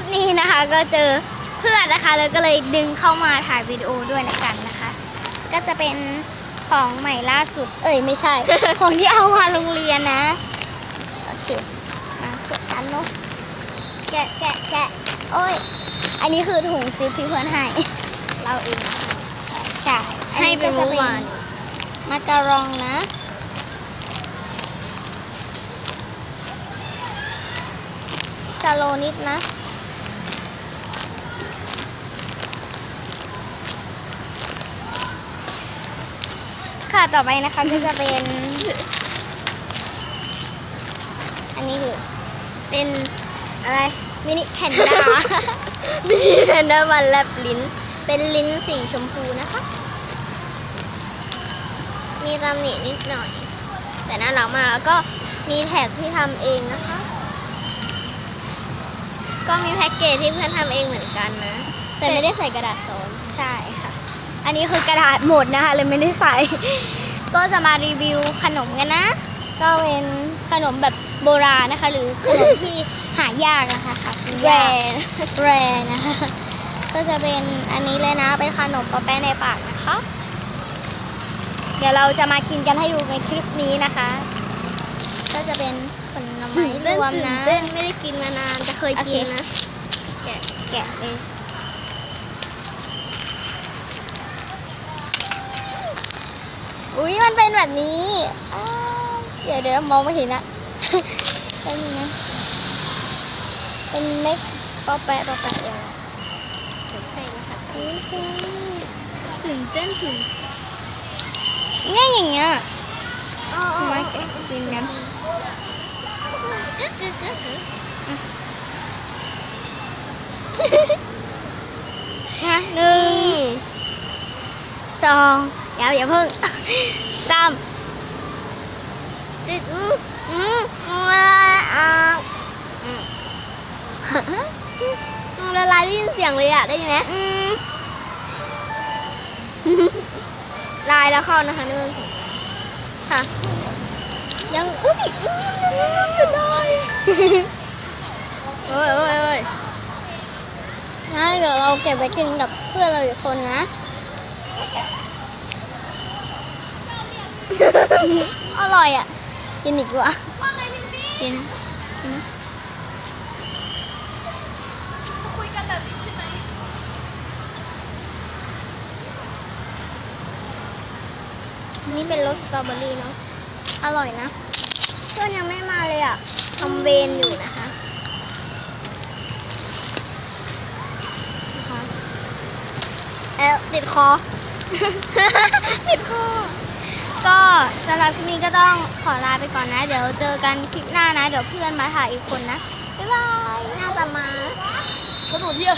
ปนี้นะคะ ก็เจอเพื่อนนะคะแล้วก็เลยดึงเข้ามาถ่ายวิดีโอด้วยนะกันนะคะ ก็จะเป็นของใหม่ล่าสุด เอ้ยไม่ใช่ ของที่เอามาโรงเรียนนะโอเคมาเปิดกันเนาะแกะแกะแกะโอ้ยอันนี้คือถุงซิปที่เพื่อนให้ เราเองนะคะใช่อันนี้ก็จะเป็นมาการองนะสโลนิดนะ ค่ะต่อไปนะคะก็จะเป็น อันนี้คือเป็นอะไรมินิแพนด้ามีแพนด้ามันแลบลิ้น เป็นลิ้นสีชมพูนะคะ มีตำหนินิดหน่อย แต่น่ารักมากแล้วก็มีแท็กที่ทำเองนะคะ ก็มีแพ็กเกจที่เพื่อนทำเองเหมือนกันนะ แต่ไม่ได้ใส่กระดาษซ้อนใช่ค่ะ อันนี้คือกระดาษหมดนะคะเลยไม่ได้ใส่ ก็จะมารีวิวขนมกันนะ ก็เป็นขนมแบบโบราณนะคะ หรือขนมที่หายากนะคะหาซื้อยากแรนะคะ ก็จะเป็นอันนี้เลยนะ เป็นขนมปอแป้ในปากนะคะ เดี๋ยวเราจะมากินกันให้ดูในคลิปนี้นะคะ ก็จะเป็นผลไม้รวมนะเต้นไม่ได้กินมานานแต่เคยกินโอเคนะ แกะแกะเลย อุ้ยมันเป็นแบบนี้ เดี๋ยวเดี๋ยวมองไม่เห็นอะเป็นงนะ เป็นเม็ดปอแปะปอแปะอย่างเดี๋ยวให้นะคะอุ๊ยแกตื่นเต้นตื่นง่ายอย่างเงี้ยอ๋อมาแกะกินกันนะหนึ่งสอง ดี๋ยวอย่าเพิ่งสามอืมอืมอ่าอืมละลายได้ยินเสียงเลยอะ ได้ยินไหมอืมลายแล้วเข้านะคะนึงค่ะ ยัง อุ้ยจะได้โอ้ยโอ้ยโอ้ยงั้นเดี๋ยวเราเก็บไว้กินกับเพื่อนเราอีกคนนะ อร่อยอะ กินอีกดีกว่ากินกินนะคุยกันแบบนี้ใช่ไหมนี่เป็นรสสตรอเบอรี่เนาะ อร่อยนะ เพื่อนยังไม่มาเลยอะทำเวรอยู่นะคะนะคะเออติดคอ ติดคอ ก็สำหรับคลิปนี้ก็ต้องขอลาไปก่อนนะ เดี๋ยวเจอกันคลิปหน้านะ เดี๋ยวเพื่อนมาถ่ายอีกคนนะ บ๊ายบาย น่าจะมาสนุกเที่ยว